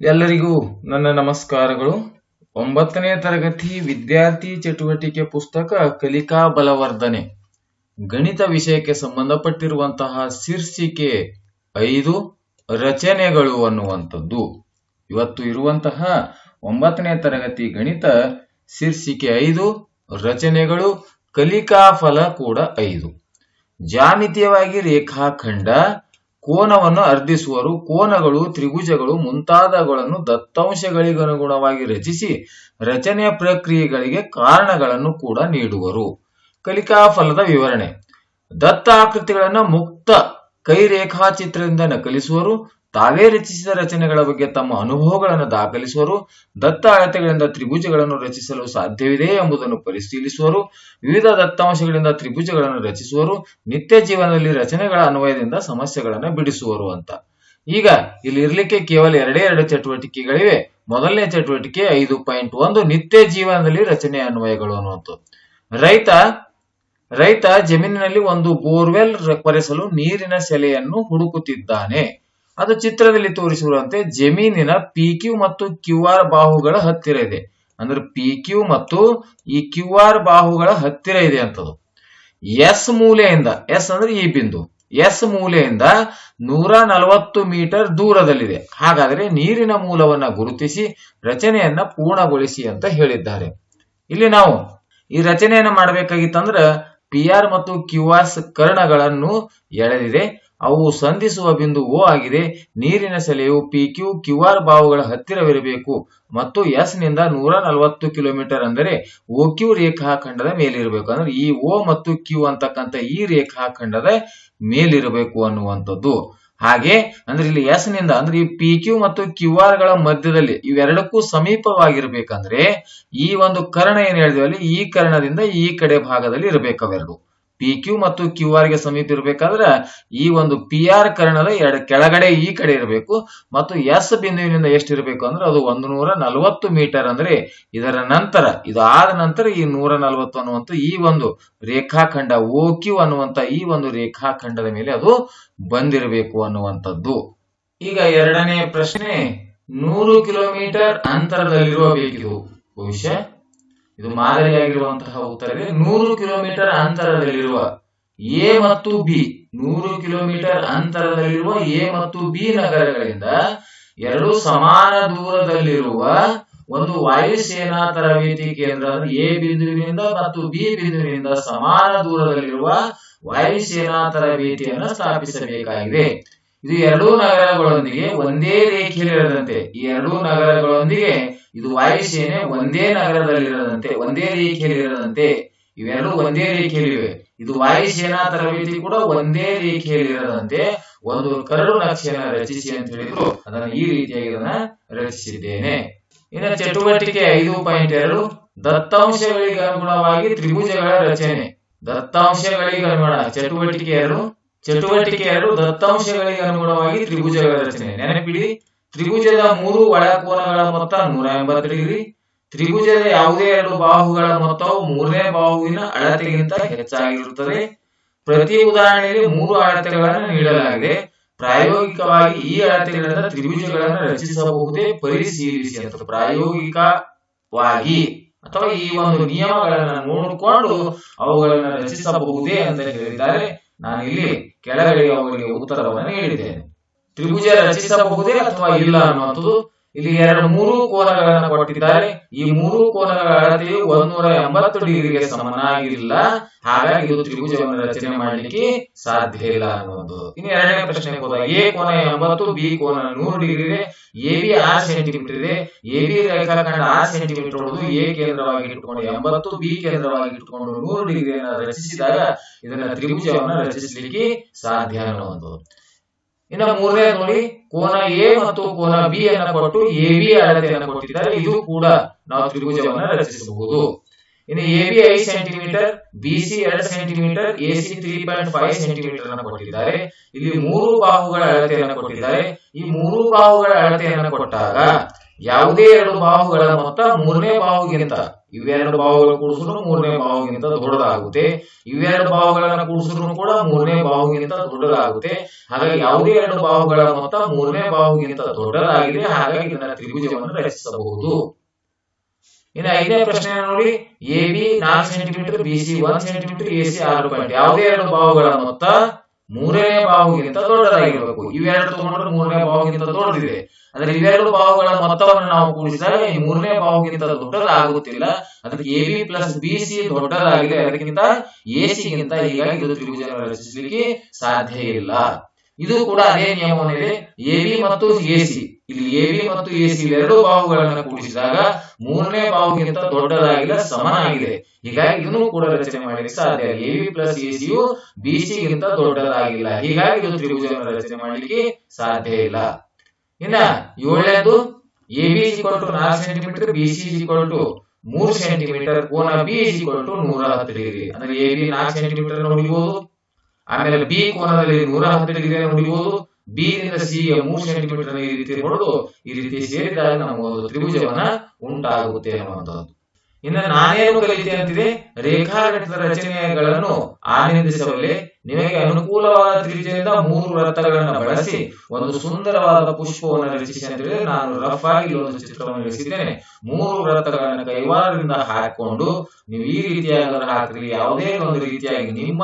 ಎಲ್ಲರಿಗೂ ನನ್ನ ನಮಸ್ಕಾರಗಳು. ಒಂಬತ್ತನೇ ತರಗತಿ ವಿದ್ಯಾರ್ಥಿ ಚಟುವಟಿಕೆ ಪುಸ್ತಕ ಕಲಿಕಾ ಬಲವರ್ಧನೆ. ಗಣಿತ ವಿಷಯಕ್ಕೆ ಸಂಬಂಧಪಟ್ಟಿರುವಂತಹ ಶೀರ್ಷಿಕೆ ಐದು, ರಚನೆಗಳು ಅನ್ನುವಂಥದ್ದು. ಇವತ್ತು ಇರುವಂತಹ ಒಂಬತ್ತನೇ ತರಗತಿ ಗಣಿತ ಶೀರ್ಷಿಕೆ ಐದು, ರಚನೆಗಳು ಕಲಿಕಾ ಫಲ ಕೂಡ ಐದು. ಜಾಮಿತೀಯವಾಗಿ ರೇಖಾಖಂಡ ಕೋನವನ್ನು ಅರ್ಧಿಸುವರು. ಕೋನಗಳು, ತ್ರಿಭುಜಗಳು ಮುಂತಾದವುಗಳನ್ನು ದತ್ತಾಂಶಗಳಿಗನುಗುಣವಾಗಿ ರಚಿಸಿ ರಚನೆಯ ಪ್ರಕ್ರಿಯೆಗಳಿಗೆ ಕಾರಣಗಳನ್ನು ಕೂಡ ನೀಡುವರು. ಕಲಿಕಾ ಫಲದ ವಿವರಣೆ. ದತ್ತ ಆಕೃತಿಗಳನ್ನು ಮುಕ್ತ ಕೈ ರೇಖಾಚಿತ್ರದಿಂದ ನಕಲಿಸುವರು. ತಾವೇ ರಚಿಸಿದ ರಚನೆಗಳ ಬಗ್ಗೆ ತಮ್ಮ ಅನುಭವಗಳನ್ನು ದಾಖಲಿಸುವರು ದತ್ತ ಅಳತೆಗಳಿಂದ ತ್ರಿಭುಜಗಳನ್ನು ರಚಿಸಲು ಸಾಧ್ಯವಿದೆ ಎಂಬುದನ್ನು ಪರಿಶೀಲಿಸುವರು, ವಿವಿಧ ದತ್ತಾಂಶಗಳಿಂದ ತ್ರಿಭುಜಗಳನ್ನು ರಚಿಸುವರು, ನಿತ್ಯ ಜೀವನದಲ್ಲಿ ರಚನೆಗಳ ಅನ್ವಯದಿಂದ ಸಮಸ್ಯೆಗಳನ್ನು ಬಿಡಿಸುವರು ಅಂತ. ಈಗ ಇಲ್ಲಿ ಇರ್ಲಿಕ್ಕೆ ಕೇವಲ ಎರಡೇ ಎರಡು ಚಟುವಟಿಕೆಗಳಿವೆ. ಮೊದಲನೇ ಚಟುವಟಿಕೆ ಐದು ಪಾಯಿಂಟ್ ಒಂದು, ನಿತ್ಯ ಜೀವನದಲ್ಲಿ ರಚನೆ ಅನ್ವಯಗಳು ಅನ್ನುವಂಥದ್ದು. ರೈತ ರೈತ ಜಮೀನಿನಲ್ಲಿ ಒಂದು ಬೋರ್ವೆಲ್ ಕೊರೆಸಲು ನೀರಿನ ಸೆಲೆಯನ್ನು ಹುಡುಕುತ್ತಿದ್ದಾನೆ. ಅದು ಚಿತ್ರದಲ್ಲಿ ತೋರಿಸಿರುವಂತೆ ಜಮೀನಿನ ಪಿ ಮತ್ತು ಕ್ಯೂ ಬಾಹುಗಳ ಹತ್ತಿರ ಇದೆ. ಅಂದ್ರೆ ಪಿ ಮತ್ತು ಈ ಕ್ಯೂ ಬಾಹುಗಳ ಹತ್ತಿರ ಇದೆ ಅಂತದು. ಎಸ್ ಮೂಲೆಯಿಂದ ಎಸ್ ಅಂದ್ರೆ ಈ ಬಿಂದು. ಎಸ್ ಮೂಲೆಯಿಂದ ನೂರ ನಲವತ್ತು ಮೀಟರ್ ದೂರದಲ್ಲಿದೆ. ಹಾಗಾದರೆ ನೀರಿನ ಮೂಲವನ್ನ ಗುರುತಿಸಿ, ರಚನೆಯನ್ನ ಪೂರ್ಣಗೊಳಿಸಿ ಅಂತ ಹೇಳಿದ್ದಾರೆ. ಇಲ್ಲಿ ನಾವು ಈ ರಚನೆಯನ್ನ ಮಾಡಬೇಕಾಗಿತ್ತಂದ್ರ ಪಿ ಮತ್ತು ಕ್ಯೂ ಆರ್ ಕರ್ಣಗಳನ್ನು ಎಳೆದಿದೆ. ಅವು ಸಂಧಿಸುವ ಬಿಂದು ಓ ಆಗಿದೆ. ನೀರಿನ ಸೆಲೆಯು ಪಿ ಕ್ಯೂ ಕ್ಯೂ ಆರ್ ಬಾವುಗಳ ಹತ್ತಿರವಿರಬೇಕು ಮತ್ತು ಎಸ್ನಿಂದ ನೂರ ನಲವತ್ತು ಕಿಲೋಮೀಟರ್ ಅಂದರೆ ಓ ಕ್ಯೂ ರೇಖಾಖಂಡದ ಮೇಲಿರಬೇಕು. ಅಂದ್ರೆ ಈ ಓ ಮತ್ತು ಕ್ಯೂ ಅಂತಕ್ಕಂಥ ಈ ರೇಖಾಖಂಡದ ಮೇಲಿರಬೇಕು ಅನ್ನುವಂಥದ್ದು. ಹಾಗೆ ಅಂದ್ರೆ ಇಲ್ಲಿ ಎಸ್ನಿಂದ ಅಂದ್ರೆ ಈ ಪಿ ಕ್ಯೂ ಮತ್ತು ಕ್ಯೂ ಆರ್ಗಳ ಮಧ್ಯದಲ್ಲಿ ಇವೆರಡಕ್ಕೂ ಸಮೀಪವಾಗಿರ್ಬೇಕಂದ್ರೆ ಈ ಒಂದು ಕರ್ಣ ಏನ್ ಹೇಳಿದ್ವಿ ಈ ಕರ್ಣದಿಂದ ಈ ಕಡೆ ಭಾಗದಲ್ಲಿ ಇರಬೇಕು ಅವೆರಡು. ಪಿ ಕ್ಯೂ ಮತ್ತು ಕ್ಯೂ ಆರ್ಗೆ ಸಮೀಪ ಇರಬೇಕಾದ್ರೆ ಈ ಒಂದು ಪಿ ಆರ್ ಕರ್ಣದ ಎರಡು ಕೆಳಗಡೆ ಈ ಕಡೆ ಇರಬೇಕು ಮತ್ತು ಎಸ್ ಬಿಂದುವಿನಿಂದ ಎಷ್ಟು ಇರಬೇಕು ಅಂದ್ರೆ ಅದು ಒಂದು ನೂರ ನಲವತ್ತು ಮೀಟರ್ ಅಂದ್ರೆ ಇದರ ನಂತರ, ಇದು ಆದ ನಂತರ ಈ ನೂರ ನಲವತ್ತು ಅನ್ನುವಂಥ ಈ ಒಂದು ರೇಖಾಖಂಡ ಓ ಕ್ಯೂ ಅನ್ನುವಂತ ಈ ಒಂದು ರೇಖಾಖಂಡದ ಮೇಲೆ ಅದು ಬಂದಿರಬೇಕು ಅನ್ನುವಂಥದ್ದು. ಈಗ ಎರಡನೇ ಪ್ರಶ್ನೆ, ನೂರು ಕಿಲೋಮೀಟರ್ ಅಂತರದಲ್ಲಿರುವ ಬೇಕಿದು ಬಹುಶಃ ಇದು ಮಾದರಿಯಾಗಿರುವಂತಹ ಉತ್ತರವೇ ನೂರು ಕಿಲೋಮೀಟರ್ ಅಂತರದಲ್ಲಿರುವ ಎ ಮತ್ತು ಬಿ. ನೂರು ಕಿಲೋಮೀಟರ್ ಅಂತರದಲ್ಲಿರುವ ಎ ಮತ್ತು ಬಿ ನಗರಗಳಿಂದ ಎರಡು ಸಮಾನ ದೂರದಲ್ಲಿರುವ ಒಂದು ವಾಯುಸೇನಾ ತರಬೇತಿ ಕೇಂದ್ರ ಎ ಬಿಂದುವಿನಿಂದ ಮತ್ತು ಬಿ ಬಿಂದುವಿನಿಂದ ಸಮಾನ ದೂರದಲ್ಲಿರುವ ವಾಯುಸೇನಾ ತರಬೇತಿಯನ್ನು ಸ್ಥಾಪಿಸಬೇಕಾಗಿದೆ. ಇದು ಎರಡೂ ನಗರಗಳೊಂದಿಗೆ ಒಂದೇ ರೇಖೆಯಲ್ಲಿರದಂತೆ ಈ ಎರಡೂ ನಗರಗಳೊಂದಿಗೆ ಇದು ವಾಯುಸೇನೆ ಒಂದೇ ನಗರದಲ್ಲಿರದಂತೆ, ಒಂದೇ ರೇಖೆಯಲ್ಲಿರದಂತೆ, ಇವೆರಡೂ ಒಂದೇ ರೇಖೆಯಲ್ಲಿವೆ. ಇದು ವಾಯುಸೇನಾ ತರಬೇತಿ ಕೂಡ ಒಂದೇ ರೇಖೆಯಲ್ಲಿರದಂತೆ ಒಂದು ಕರಡು ನಕ್ಷೆಯನ್ನು ರಚಿಸಿ ಅಂತ ಹೇಳಿದ್ರು. ಅದನ್ನು ಈ ರೀತಿಯಾಗಿ ಅದನ್ನ ರಚಿಸಿದ್ದೇನೆ. ಇನ್ನು ಚಟುವಟಿಕೆ ಐದು ಪಾಯಿಂಟ್ ಎರಡು, ದತ್ತಾಂಶಗಳಿಗೆ ಅನುಗುಣವಾಗಿ ತ್ರಿಭುಜಗಳ ರಚನೆ. ದತ್ತಾಂಶಗಳಿಗೆ ಅನುಗುಣ, ಚಟುವಟಿಕೆ ಎರಡು. ಚಟುವಟಿಕೆ ಎರಡು, ದತ್ತಾಂಶಗಳಿಗೆ ಅನುಗುಣವಾಗಿ ತ್ರಿಭುಜಗಳ ರಚನೆ. ನೆನಪಿಡಿ ತ್ರಿಭುಜದ ಮೂರು ಒಳಕೋನಗಳ ಮೊತ್ತ ನೂರ ಎಂಬತ್ತು ಡಿಗ್ರಿ. ತ್ರಿಭುಜದ ಯಾವುದೇ ಎರಡು ಬಾಹುಗಳ ಮೊತ್ತವು ಮೂರನೇ ಬಾಹುವಿನ ಅಳತೆಗಿಂತ ಹೆಚ್ಚಾಗಿರುತ್ತದೆ. ಪ್ರತಿ ಉದಾಹರಣೆಯಲ್ಲಿ ಮೂರು ಅಳತೆಗಳನ್ನು ನೀಡಲಾಗಿದೆ. ಪ್ರಾಯೋಗಿಕವಾಗಿ ಈ ಅಳತೆಗಳಿಂದ ತ್ರಿಭುಜಗಳನ್ನು ರಚಿಸಬಹುದೇ? ಪರಿಶೀಲಿಸಿ. ಅಂತ ಪ್ರಾಯೋಗಿಕವಾಗಿ. ಅಥವಾ ಈ ಒಂದು ನಿಯಮಗಳನ್ನು ನೋಡಿಕೊಂಡು ಅವುಗಳನ್ನು ರಚಿಸಬಹುದೇ ಅಂತ ಹೇಳಿದ್ದಾರೆ ನಾನು ಇಲ್ಲಿ ಕೆಳಗಡೆ ಅವರಿಗೆ ಉತ್ತರವನ್ನು ನೀಡಿದ್ದೇನೆ. ತ್ರಿಭುಜ ರಚಿಸಬಹುದೇ ಅಥವಾ ಇಲ್ಲ ಅನ್ನುವಂಥದ್ದು ಇಲ್ಲಿ ಎರಡು ಮೂರು ಕೋನಗಳನ್ನು ಕೊಟ್ಟಿದ್ದಾರೆ. ಈ ಮೂರು ಕೋನಗಳ ಅಳತೆಯು ಒಂದೂರ ಎಂಬತ್ತು ಡಿಗ್ರಿಗೆ ಸಮನಾಗಿಲ್ಲ. ಹಾಗಾಗಿ ಇದು ತ್ರಿಭುಜವನ್ನು ರಚನೆ ಮಾಡಲಿಕ್ಕೆ ಸಾಧ್ಯ ಇಲ್ಲ ಅನ್ನೋದು ಇನ್ನು ಎರಡನೇ ಪ್ರಶ್ನೆ ಹೋದಾಗ, ಎ ಕೋನ ಎಂಬತ್ತು, ಬಿ ಕೋನ ನೂರು ಡಿಗ್ರಿ ಇದೆ ಎ ಬಿ ಆರ್ ಸೆಂಟಿಮೀಟರ್ ಇದೆ. ಎ ಬಿ ರೇಖಾಖಂಡ ಆರ್ ಸೆಂಟಿಮೀಟರ್ ಹೊಡೆದು ಎ ಕೇಂದ್ರವಾಗಿ ಇಟ್ಟುಕೊಂಡು ಎಂಬತ್ತು, ಬಿ ಕೇಂದ್ರವಾಗಿ ಇಟ್ಟುಕೊಂಡು ನೂರು ಡಿಗ್ರಿಯನ್ನು ರಚಿಸಿದಾಗ ಇದನ್ನ ತ್ರಿಭುಜವನ್ನು ರಚಿಸಲಿಕ್ಕೆ ಸಾಧ್ಯ ಅನ್ನುವಂಥದ್ದು. ಇನ್ನು ಮೂರನೇ ನೋಡಿ ಕೋನ ಎ ಮತ್ತು ಕೋನ ಬಿ ಅನ್ನ ಕೊಟ್ಟು ಎ ಬಿ ಅಳತೆಯನ್ನು ಕೊಟ್ಟಿದ್ದಾರೆ. ಇದು ಕೂಡ ನಾವು ತ್ರಿಭುಜವನ್ನು ರಚಿಸಬಹುದು. ಇನ್ನು ಎ ಬಿ ಐದು ಸೆಂಟಿಮೀಟರ್, ಬಿ ಸಿ ಎರಡು centimetre, A C three point five centimetre ಅನ್ನು ಕೊಟ್ಟಿದ್ದಾರೆ. ಇಲ್ಲಿ ಮೂರು ಬಾಹುಗಳ ಅಳತೆಯನ್ನು ಕೊಟ್ಟಿದ್ದಾರೆ. ಈ ಮೂರು ಬಾಹುಗಳ ಅಳತೆಯನ್ನು ಕೊಟ್ಟಾಗ ಯಾವುದೇ ಎರಡು ಬಾಹುಗಳ ಮೊತ್ತ ಮೂರನೇ ಬಾಹುಗಿಂತ ಇವೆರಡು ಭಾವಗಳು ಕೂಡಿಸಿದ್ರು ಮೂರನೇ ಭಾವಗಿಂತ ದೊಡ್ಡದಾಗುತ್ತೆ. ಇವೆರಡು ಭಾವಗಳನ್ನ ಕೂಡಿಸಿದ್ರು ಕೂಡ ಮೂರನೇ ಭಾವಗಿಂತ ದೊಡ್ಡದಾಗುತ್ತೆ. ಹಾಗಾಗಿ ಯಾವುದೇ ಎರಡು ಭಾವಗಳ ಮೊತ್ತ ಮೂರನೇ ಭಾವಗಿಂತ ದೊಡ್ಡದಾಗಿದೆ. ಹಾಗಾಗಿ ಇದನ್ನ ತ್ರಿಭುಜವನ್ನು ರಚಿಸಬಹುದು. ಇನ್ನು ಐದನೇ ಪ್ರಶ್ನೆ ನೋಡಿ. ಎ ಬಿ ನಾಲ್ಕು ಸೆಂಟಿಮೀಟರ್ ಬಿ ಸಿ ಒಂದ್ ಸೆಂಟಿಮೀಟರ್ ಎ ಸಿ ಆರು ಪಾಯಿಂಟ್ ಯಾವುದೇ ಎರಡು ಭಾವಗಳ ಮೊತ್ತ ಮೂರನೇ ಬಾಹುಗಿಂತ ದೊಡ್ಡದಾಗಿರ್ಬೇಕು. ಇವೆರಡು ತಗೊಂಡ್ರೆ ಮೂರನೇ ಬಾಹುಗಿಂತ ದೊಡ್ಡದಿದೆ. ಅಂದ್ರೆ ಇವೆರಡು ಬಾಹುಗಳ ಮೊತ್ತವನ್ನು ನಾವು ಕೂಡಿಸಿದಾಗ ಈ ಮೂರನೇ ಬಾಹುಗಿಂತ ದೊಡ್ಡದಾಗುತ್ತಿಲ್ಲ. ಅದಕ್ಕೆ A B plus B C ದೊಡ್ಡದಾಗಿದೆ. ಅದಕ್ಕಿಂತ ಎ ಗಿಂತ ಹೀಗಾಗಿ ಇದು ತ್ರಿಭುಜ ರಚಿಸಲಿಕ್ಕೆ ಸಾಧ್ಯ ಇಲ್ಲ. ಇದು ಕೂಡ ಅದೇ ನಿಯಮವನ್ನಿದೆ. ಎ ಬಿ ಮತ್ತು ಎ ಸಿ. ಇಲ್ಲಿ ಎ ಬಿ ಮತ್ತು ಎ ಸಿ ಎರಡು ಬಾಹುಗಳನ್ನು ಕೂಡಿಸಿದಾಗ ಮೂರನೇ ಬಾಹುಗಿಂತ ದೊಡ್ಡದಾಗಿಲ್ಲ, ಸಮನಾಗಿದೆ. ಹೀಗಾಗಿ ಇದನ್ನು ಕೂಡ ರಚನೆ ಮಾಡಲಿಕ್ಕೆ ಸಾಧ್ಯ. ಎ ಬಿ ಪ್ಲಸ್ ಎ ಸಿಯು ಬಿ ಗಿಂತ ದೊಡ್ಡದಾಗಿಲ್ಲ. ಹೀಗಾಗಿ ಇದು ತ್ರಿಭುಜವನ್ನು ರಚನೆ ಮಾಡಲಿಕ್ಕೆ ಸಾಧ್ಯ ಇಲ್ಲ. ಇನ್ನ ಏಳನೇದು ಎ ಬಿ ಟು ನಾಲ್ಕು ಸೆಂಟಿಮೀಟರ್ ಬಿ ಸಿ ಟು ಮೂರು ಸೆಂಟಿಮೀಟರ್ ಕೋನ ಬಿ ಟು ನೂರ ಹತ್ತು ಡಿಗ್ರಿ. ಅಂದ್ರೆ ಎ ಬಿ ನಾಲ್ಕು ಸೆಂಟಿಮೀಟರ್ ನೋಡಿಬಹುದು ಆಮೇಲೆ ಬಿ ಕೋನದಲ್ಲಿ ನೂರ ಹತ್ತು ಡಿಗ್ರಿ ನೋಡಿಬಹುದು ಬಿ ಗೆ ಮೂರು ಸೆಂಟಿಮೀಟರ್ ಈ ರೀತಿ ಹೊಡೆದು ಈ ರೀತಿ ಸೇರಿದಾಗ ನಮಗೆ ಒಂದು ತ್ರಿಭುಜವನ್ನ ಉಂಟಾಗುತ್ತೆ ಅನ್ನುವಂಥದ್ದು. ಇನ್ನು ನಾನೇನು ಕಲಿತೆ ಅಂತಿದೆ? ರೇಖಾಗಣಿತದ ರಚನೆಗಳನ್ನು ಆನಂದಿಸಬಲ್ಲೆ ನಿಮಗೆ ಅನುಕೂಲವಾದ ತ್ರಿಜ್ಯದಿಂದ ಮೂರು ವೃತ್ತಗಳನ್ನು ಬಳಸಿ ಒಂದು ಸುಂದರವಾದ ಪುಷ್ಪವನ್ನು ರಚಿಸಿ ಅಂತ ಹೇಳಿದ್ರೆ ನಾನು ರಫ್ ಆಗಿ ಒಂದು ಚಿತ್ರವನ್ನು ರಚಿಸಿದ್ದೇನೆ ಮೂರು ವೃತ್ತಗಳನ್ನು ಕೈವಾರದಿಂದ ಹಾಕಿಕೊಂಡು ನೀವು ಈ ರೀತಿಯಾಗಿ ಹಾಕಿರಿ, ಯಾವುದೇ ಒಂದು ರೀತಿಯಾಗಿ ನಿಮ್ಮ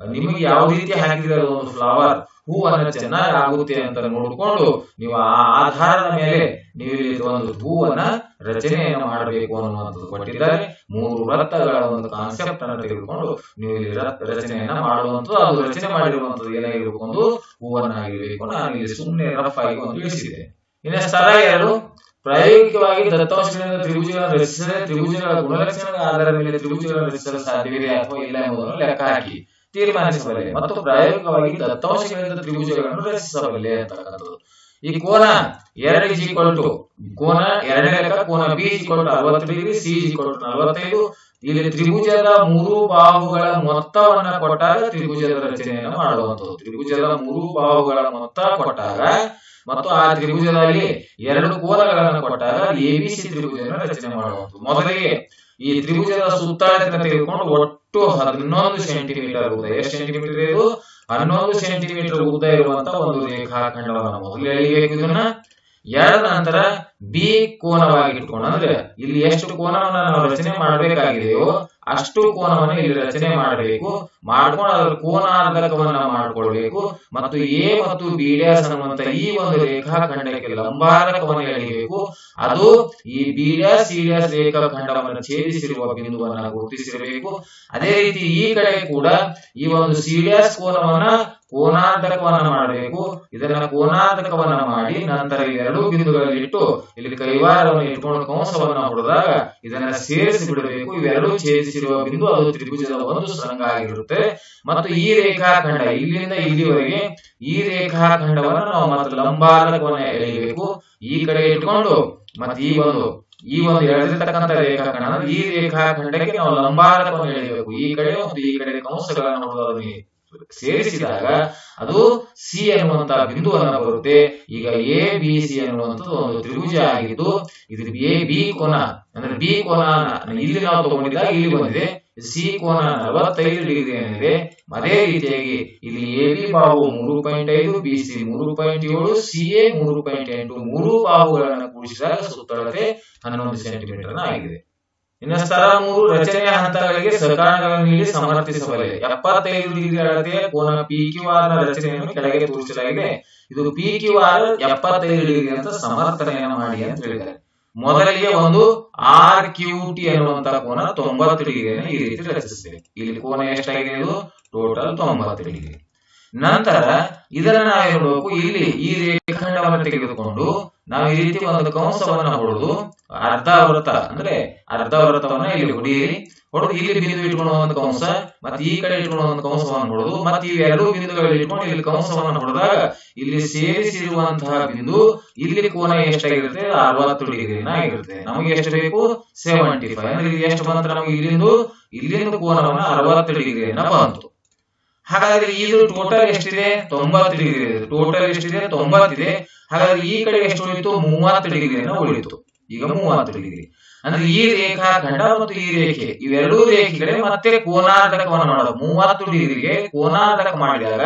ನಿಮಗೆ ಯಾವ ರೀತಿ ಹಾಕಿದ್ರೆ ಒಂದು ಫ್ಲವರ್ ಹೂವನ್ನು ಚೆನ್ನಾಗಿ ಆಗುತ್ತೆ ಅಂತ ನೋಡಿಕೊಂಡು ನೀವು ಆ ಆಧಾರದ ಮೇಲೆ ನೀವು ಇಲ್ಲಿ ಒಂದು ಹೂವನ್ನ ರಚನೆಯನ್ನು ಮಾಡಬೇಕು ಅನ್ನುವಂಥದ್ದು ಕೊಟ್ಟಿದ್ದಾರೆ. ಮೂರು ವೃತ್ತಗಳ ಒಂದು ಕಾನ್ಸೆಪ್ಟ್ ಅನ್ನು ತೆಗೆದುಕೊಂಡು ನೀವು ಇಲ್ಲಿ ರಚನೆಯನ್ನ ಮಾಡುವಂಥದ್ದು, ಅದು ರಚನೆ ಮಾಡಿರುವಂಥದ್ದು ಏನಾಗಿರ್ಬೇಕು ಒಂದು ಹೂವನ್ನಾಗಿರ್ಬೇಕು ನಾನು ಇಲ್ಲಿ ಸುಮ್ಮನೆ ರಫ್ ಆಗಿ ಒಂದು ಇಳಿಸಿದೆ ಇನ್ನು ಸ್ಥಳ ಎರಡು, ಪ್ರಾಯೋಗಿಕವಾಗಿ ದತ್ತಾಂಶಗಳಿಂದ ತ್ರಿಭುಜಗಳನ್ನು ರಚಿಸಿದರೆ ತ್ರಿಭುಜಗಳ ಗುಣಲಕ್ಷಣಗಳ ಆಧಾರದ ಮೇಲೆ ತ್ರಿಭುಜಗಳನ್ನು ರಚಿಸಲು ಸಾಧ್ಯವಿದೆ ಅಥವಾ ಇಲ್ಲ ಎಂಬುದನ್ನು ಲೆಕ್ಕ ಹಾಕಿ. ತೀರ್ಮಾನಿಸಬಲ್ಲೆ. ಮತ್ತು ಪ್ರಾಯೋಗಿಕವಾಗಿ ದತ್ತಾಂಶಗಳಿಂದ ತ್ರಿಭುಜಗಳನ್ನು ರಚಿಸಬಲ್ಲೆ ಅಂತಕ್ಕಂಥದ್ದು ಈ ಕೋನ ಎರಡು ಇಸ್ ಈಕ್ವಲ್ ಟು ಕೋನ ಎರಡನೇ ಲೆಕ್ಕ, ಕೋನ ಬಿ ಇಸ್ ಈಕ್ವಲ್ ಟು ಅರವತ್ತು ಡಿಗ್ರಿ ಸಿ ನಲವತ್ತೈದು. ಇಲ್ಲಿ ತ್ರಿಭುಜದ ಮೂರು ಬಾಹುಗಳ ಮೊತ್ತವನ್ನ ಕೊಟ್ಟಾಗ ತ್ರಿಭುಜದ ರಚನೆಯನ್ನು ಮಾಡುವಂಥದ್ದು. ತ್ರಿಭುಜದ ಮೂರು ಬಾಹುಗಳ ಮೊತ್ತ ಕೊಟ್ಟಾಗ ಮತ್ತು ಆ ತ್ರಿಭುಜದಲ್ಲಿ ಎರಡು ಕೋನಗಳನ್ನು ಕೊಟ್ಟಾಗ ಎ ಬಿ ಸಿ ತ್ರಿಭುಜವನ್ನು ರಚನೆ ಮಾಡುವಂಥದ್ದು. ಮೊದಲಿಗೆ ಈ ತ್ರಿಭುಜದ ಸುತ್ತ ತೆಗೆದುಕೊಂಡು ಒಟ್ಟು ಹನ್ನೊಂದು ಸೆಂಟಿಮೀಟರ್ ಉದ್ದ. ಎಷ್ಟು ಸೆಂಟಿಮೀಟರ್ ಇದು? ಹನ್ನೊಂದು ಸೆಂಟಿಮೀಟರ್ ಉದ್ದ ಇರುವಂತ ಒಂದು ರೇಖಾಖಂಡವನ್ನು ಮೊದಲು ಎಳಿಬೇಕು ಇದನ್ನ ಎರಡ ನಂತರ ಬಿ ಕೋನವಾಗಿ ಇಟ್ಕೊಂಡು ಅಂದ್ರೆ ಇಲ್ಲಿ ಎಷ್ಟು ಕೋನವನ್ನ ನಾವು ರಚನೆ ಮಾಡಬೇಕಾಗಿದೆಯೋ ಅಷ್ಟು ಕೋನವನ್ನು ಇಲ್ಲಿ ರಚನೆ ಮಾಡಬೇಕು. ಮಾಡ್ಕೊಂಡು ಅದರ ಕೋನಾರ್ಧಕವನ್ನ ಮಾಡ್ಕೊಳ್ಬೇಕು. ಮತ್ತು ಎ ಮತ್ತು ಬಿ ಅನ್ನುವಂತ ಈ ಒಂದು ರೇಖಾಖಂಡಕ್ಕೆ ಲಂಬಾರ್ಧಕವನ್ನು ಎಳೆಯಬೇಕು. ಅದು ಈ ಬಿ ಡ್ಯಾಸ್ ಸಿ ಡ್ಯಾಸ್ ರೇಖಾಖಂಡವನ್ನು ಛೇದಿಸಿರುವ ಬಿಂದುವನ್ನ ಗುರುತಿಸಿರಬೇಕು. ಅದೇ ರೀತಿ ಈ ಕಡೆ ಕೂಡ ಈ ಒಂದು ಸಿ ಡ್ಯಾಸ್ ಕೋನವನ್ನ ಕೋನಾರ್ಧಕವನ್ನ ಮಾಡಬೇಕು. ಇದನ್ನ ಕೋನಾಂತಕವನ್ನ ಮಾಡಿ ನಂತರ ಎರಡು ಬಿಂದುಗಳಲ್ಲಿ ಇಟ್ಟು ಇಲ್ಲಿ ಕೈವಾರವನ್ನು ಇಟ್ಕೊಂಡು ಕಂಸವನ್ನ ಹೊಡೆದಾಗ ಇದನ್ನ ಸೇರಿಸಿ ಬಿಡಬೇಕು. ಇವೆರಡೂ ಛೇದಿಸಿರುವ ಬಿಂದು ಅದು ತ್ರಿಭುಜದ ಒಂದು ಶೃಂಗ ಆಗಿರುತ್ತೆ. ಮತ್ತು ಈ ರೇಖಾಖಂಡ ಇಲ್ಲಿಂದ ಇಲ್ಲಿವರೆಗೆ ಈ ರೇಖಾಖಂಡವನ್ನು ನಾವು ಮತ್ತೆ ಲಂಬಾಲಕವನ್ನ ಎಳೆಯಬೇಕು. ಈ ಕಡೆ ಇಟ್ಕೊಂಡು ಮತ್ತೆ ಈ ಒಂದು ಈ ಒಂದು ಎಳೆದಿರ್ತಕ್ಕಂಥ ರೇಖಾಖಂಡ ಈ ರೇಖಾಖಂಡಕ್ಕೆ ನಾವು ಲಂಬಾಲಕವನ್ನು ಎಳೆಯಬೇಕು. ಈ ಕಡೆ ಮತ್ತು ಈ ಕಡೆ ಕಂಸಗಳನ್ನು ಅದನ್ನು ಸೇರಿಸಿದಾಗ ಅದು ಸಿ ಅನ್ನುವಂತಹ ಬಿಂದುವನ್ನ ಬರುತ್ತೆ. ಈಗ ಎ ಬಿ ಸಿ ಅನ್ನುವಂಥದ್ದು ಒಂದು ತ್ರಿಭುಜ ಆಗಿದ್ದು ಇದು ಎ ಬಿ ಕೋನ. ಅಂದ್ರೆ ಬಿ ಕೋನ ಇಲ್ಲಿ ನಾವು ತಗೊಂಡಿದ್ದಾಗ ಇಲ್ಲಿ ಬಂದಿದೆ. ಸಿ ಕೋನ ನಲವತ್ತೈದು ಡಿಗ್ರಿ ಏನಿದೆ. ಅದೇ ರೀತಿಯಾಗಿ ಇಲ್ಲಿ ಎ ಬಿ ಬಾಹು ಮೂರು ಪಾಯಿಂಟ್ ಐದು ಬಿ ಸಿ ಮೂರು ಪಾಯಿಂಟ್ ಏಳು ಸಿ ಎ ಮೂರು ಪಾಯಿಂಟ್ ಎಂಟು, ಮೂರು ಬಾಹುಗಳನ್ನು ಕೂಡಿಸಿದಾಗ ಸುತ್ತಳತೆ ಹನ್ನೊಂದು ಸೆಂಟಿಮೀಟರ್ ಆಗಿದೆ. ಇನ್ನು ಸ್ಥಳ ಮೂರು ರಚನೆಯ ಹಂತಗಳಿಗೆ ಸಕಾರಣಗಳನ್ನು ನೀಡಿ ಸಮರ್ಥಿಸಬಲ್ಲೆ. ಎಪ್ಪತ್ತೈದು ಡಿಗ್ರಿ ಅಳತೆಯ ಕೋನ ಪಿ ಕ್ಯೂ ಆರ್ ರಚನೆಯನ್ನು ಕೆಳಗೆ ತೋರಿಸಲಾಗಿದೆ. ಇದು ಪಿ ಕ್ಯೂ ಆರ್ ಎಪ್ಪತ್ತೈದು ಡಿಗ್ರಿ ಅಂತ ಸಮರ್ಥನೆಯನ್ನು ಮಾಡಿ ಅಂತ ಹೇಳಿದ್ದಾರೆ. ಮೊದಲಿಗೆ ಒಂದು ಆರ್ ಕ್ಯೂ ಟಿ ಕೋನ ತೊಂಬತ್ತು ಡಿಗ್ರಿಯನ್ನು ಈ ರೀತಿ ರಚಿಸಿದೆ ಇಲ್ಲಿ ಕೋನ ಎಷ್ಟಾಗಿದೆ? ಇದು ಟೋಟಲ್ ತೊಂಬತ್ತು ಡಿಗ್ರಿ. ನಂತರ ಇದನ್ನ ಏನ್ ಇಲ್ಲಿ ಈ ರೇಖಾಖಂಡವನ್ನು ತೆಗೆದುಕೊಂಡು ನಾವು ಈ ರೀತಿ ಒಂದು ಕಂಸವನ್ನ ಹೊಡೆದು ಅರ್ಧ ವೃತ್ತ ಅಂದ್ರೆ ಅರ್ಧ ವೃತ್ತವನ್ನ ಇಲ್ಲಿ ಹೊಡೆಯಿರಿ. ಹೊಡೆದು ಇಲ್ಲಿ ಬಿಂದು ಇಟ್ಕೊಂಡು ಒಂದು ಕಂಸ, ಮತ್ತೆ ಈ ಕಡೆ ಇಟ್ಕೊಂಡು ಒಂದು ಕಂಸವನ್ನು ಹೊಡೆದು, ಮತ್ತೆ ಈ ಎರಡು ಬಿಂದುಗಳಲ್ಲಿ ಇಟ್ಕೊಂಡು ಇಲ್ಲಿ ಕಂಸವನ್ನು ಹೊಡೆದಾಗ ಇಲ್ಲಿ ಸೇರಿಸಿರುವಂತಹ ಬಿಂದು ಇಲ್ಲಿ ಕೋನ ಎಷ್ಟಾಗಿರುತ್ತೆ? ಅರವತ್ತು ಡಿಗ್ರಿನ ಆಗಿರುತ್ತೆ. ನಮಗೆ ಎಷ್ಟು ಬೇಕು? ಸೆವೆಂಟಿ ಫೈವ್ ಅಂದ್ರೆ ಇಲ್ಲಿ ಎಷ್ಟು ಬಂದ್ರೆ ನಮಗೆ? ಇಲ್ಲಿಂದ ಇಲ್ಲಿಂದ ಕೋನವನ್ನ ಅರವತ್ತು ಡಿಗ್ರಿಯನ್ನ ಬಂತು. ಹಾಗಾದ್ರೆ ಇದು ಟೋಟಲ್ ಎಷ್ಟಿದೆ? ತೊಂಬತ್ತು ಡಿಗ್ರಿ ಇದೆ. ಟೋಟಲ್ ಎಷ್ಟಿದೆ? ತೊಂಬತ್ತಿದೆ ಹಾಗಾದ್ರೆ ಈ ಕಡೆ ಎಷ್ಟು ಉಳಿತು ಮೂವತ್ತು ಡಿಗ್ರಿಯನ್ನು ಉಳಿತು. ಈಗ ಮೂವತ್ತು ಡಿಗ್ರಿ. ಅಂದ್ರೆ ಈ ರೇಖಾಖಂಡ ಮತ್ತು ಈ ರೇಖೆ, ಇವೆರಡೂ ರೇಖೆಗಳೇ ಮತ್ತೆ ಕೋನಾರ್ಧಕವನ್ನು ಮಾಡೋದು ಮೂವತ್ತು ಡಿಗ್ರಿಗೆ ಕೋನಾರ್ಧಕ ಮಾಡಿದಾಗ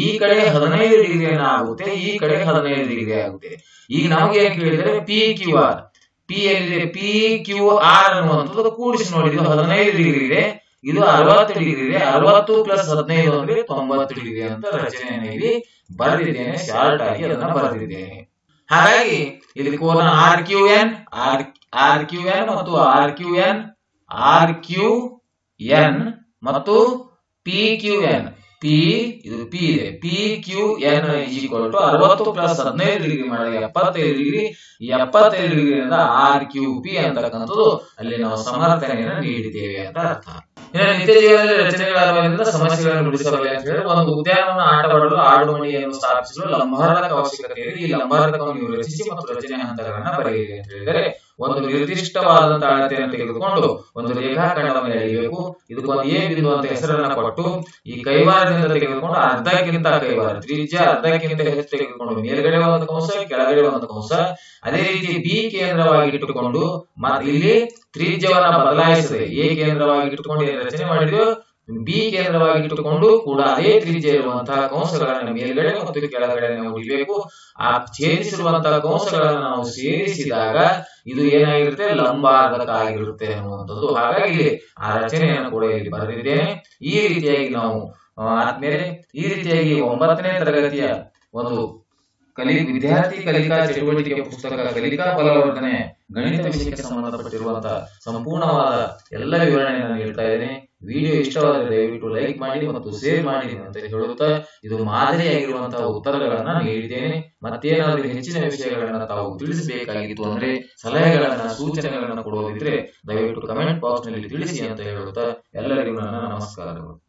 ಈ ಕಡೆ ಹದಿನೈದು ಡಿಗ್ರಿ ಆಗುತ್ತೆ, ಈ ಕಡೆ ಹದಿನೈದು ಡಿಗ್ರಿ ಆಗುತ್ತೆ. ಈಗ ನಮ್ಗೆ ಏನ್ ಕೇಳಿದ್ರೆ ಪಿ ಕ್ಯೂ ಆರ್ ಪಿ ಎಲ್ಲಿದೆ? ಪಿ ಕ್ಯೂ ಆರ್ ಅನ್ನುವಂಥದ್ದು ಕೂಡಿಸಿ ನೋಡಿದ್ರೆ ಹದಿನೈದು ಡಿಗ್ರಿ ಇದೆ. ಇದು ಅರವತ್ತು ಡಿಗ್ರಿ, ಅರವತ್ತು ಪ್ಲಸ್ ಹದಿನೈದು ಅಂದ್ರೆ ತೊಂಬತ್ತು ಡಿಗ್ರಿ ಅಂತ ರಚನೆಯನ್ನು ಇಲ್ಲಿ ಬರೆದಿದ್ದೇನೆ, ಶಾರ್ಟ್ ಆಗಿ ಅದನ್ನ ಬರೆದಿದ್ದೇನೆ. ಹಾಗಾಗಿ ಇಲ್ಲಿ ಕೋನ R Q N R R Q N ಮತ್ತು R Q N R Q N ಮತ್ತು ಪಿ ಕ್ಯೂ ಎನ್ ಪಿ ಇದು ಪಿ ಇದೆ. P Q N equal to ಅರವತ್ತು ಪ್ಲಸ್ ಹದಿನೈದು ಡಿಗ್ರಿ ಮಾಡಿದಾಗ ಎಪ್ಪತ್ತೈದು ಡಿಗ್ರಿ ಎಪ್ಪತ್ತೈದು ಡಿಗ್ರಿಯಿಂದ ಆರ್ ಕ್ಯೂ ಪಿ ಅಂತಕ್ಕಂಥದ್ದು ಅಲ್ಲಿ ನಾವು ಸಮರ್ಥನೆಯನ್ನು ನೀಡಿದ್ದೇವೆ ಅಂತ ಅರ್ಥ. ಇನ್ನು ನಿತ್ಯ ಜೀವನದಲ್ಲಿ ಸಮಸ್ಯೆಗಳನ್ನು ಬಿಡಿಸಬಲ್ಲ ಅಂತ ಹೇಳಿದ್ರೆ ಒಂದು ಉದ್ಯಾನವನ ಆಟವಾಡಲು ಆಡು ಮಣಿಯನ್ನು ಸ್ಥಾಪಿಸಲು ಲಂಬಾರ್ಧಕ ಅವಶ್ಯಕತೆ ಇದೆ ಈ ಲಂಬಾರ್ಧಕವನ್ನು ನೀವು ರಚಿಸಿ ಮತ್ತು ರಚನೆ ಹಂತಗಳನ್ನು ಬರೆಯಿರಿ ಅಂತ ಹೇಳಿದರೆ ಒಂದು ನಿರ್ದಿಷ್ಟವಾದಂತಹ ಅಳತೆಯನ್ನು ತೆಗೆದುಕೊಂಡು ಒಂದು ರೇಖಾಖಂಡವನ್ನು ಎಳೆಯಬೇಕು ಇದಕ್ಕೊಂದು ಎ ಬಿಂದು ಅಂತ ಹೆಸರನ್ನ ಕೊಟ್ಟು, ಈ ಕೈವಾರದಿಂದ ತೆಗೆದುಕೊಂಡು ಅರ್ಧಕ್ಕಿಂತ ಕೈವಾರ, ತ್ರಿಜ್ಯ ಅರ್ಧಕ್ಕಿಂತ ಹೆಚ್ಚು ತೆಗೆದುಕೊಂಡು ಮೇಲ್ಗಡೆ ಒಂದು ಕಂಸ, ಕೆಳಗಡೆ ಒಂದು ಕಂಸ. ಅದೇ ರೀತಿ ಬಿ ಕೇಂದ್ರವಾಗಿ ಇಟ್ಟುಕೊಂಡು ಇಲ್ಲಿ ತ್ರಿಜ್ಯವನ್ನ ಬದಲಾಯಿಸದೆ ಎ ಕೇಂದ್ರವಾಗಿ ಇಟ್ಟುಕೊಂಡು ಏನು ರಚನೆ ಮಾಡಿದ್ರು ಬಿ ಕೇಂದ್ರವಾಗಿ ಇಟ್ಟುಕೊಂಡು ಕೂಡ ಅದೇ ತ್ರಿಜ್ಯ ಇರುವಂತಹ ಕಂಸಗಳನ್ನು ಮೇಲ್ಗಡೆ ಮತ್ತು ಕೆಳಗಡೆ ನಾವು ಹೊಡಿಬೇಕು ಆ ಛೇದಿಸಿರುವಂತಹ ಕಂಸಗಳನ್ನು ನಾವು ಸೇರಿಸಿದಾಗ ಇದು ಏನಾಗಿರುತ್ತೆ? ಲಂಬಾರ್ಧಕ ಆಗಿರುತ್ತೆ ಅನ್ನುವಂಥದ್ದು ಹಾಗಾಗಿ ಆ ರಚನೆಯನ್ನು ಕೂಡ ಇಲ್ಲಿ ಬರೆದಿದ್ದೇನೆ. ಈ ರೀತಿಯಾಗಿ ನಾವು ಆದ್ಮೇಲೆ ಈ ರೀತಿಯಾಗಿ ಒಂಬತ್ತನೇ ತರಗತಿಯ ಒಂದು ಕಲಿ, ವಿದ್ಯಾರ್ಥಿ ಕಲಿಕಾ ಚಟುವಟಿಕೆ ಪುಸ್ತಕ ಕಲಿಕಾ ಫಲವರ್ಧನೆ ಗಣಿತ ವಿಷಯಕ್ಕೆ ಸಂಬಂಧಪಟ್ಟಿರುವಂತಹ ಸಂಪೂರ್ಣವಾದ ಎಲ್ಲ ವಿವರಣೆಯನ್ನು ನೀಡ್ತಾ ಇದ್ದೇನೆ. ವಿಡಿಯೋ ಇಷ್ಟವಾದರೆ ದಯವಿಟ್ಟು ಲೈಕ್ ಮಾಡಿ ಮತ್ತು ಶೇರ್ ಮಾಡಿ ಅಂತ ಹೇಳುತ್ತಾ ಇದು ಮಾದರಿಯಾಗಿರುವಂತಹ ಉತ್ತರಗಳನ್ನ ನೀಡಿದ್ದೇನೆ ಮತ್ತೇನಾದರೂ ಹೆಚ್ಚಿನ ವಿಷಯಗಳನ್ನ ತಾವು ತಿಳಿಸಬೇಕಾಗಿತ್ತು ಅಂದ್ರೆ ಸಲಹೆಗಳನ್ನ, ಸೂಚನೆಗಳನ್ನ ಕೊಡುವುದಿದ್ರೆ ದಯವಿಟ್ಟು ಕಮೆಂಟ್ ಬಾಕ್ಸ್ನಲ್ಲಿ ತಿಳಿಸಿ ಅಂತ ಹೇಳುತ್ತಾ ಎಲ್ಲರಿಗೂ ನನ್ನ ನಮಸ್ಕಾರಗಳು.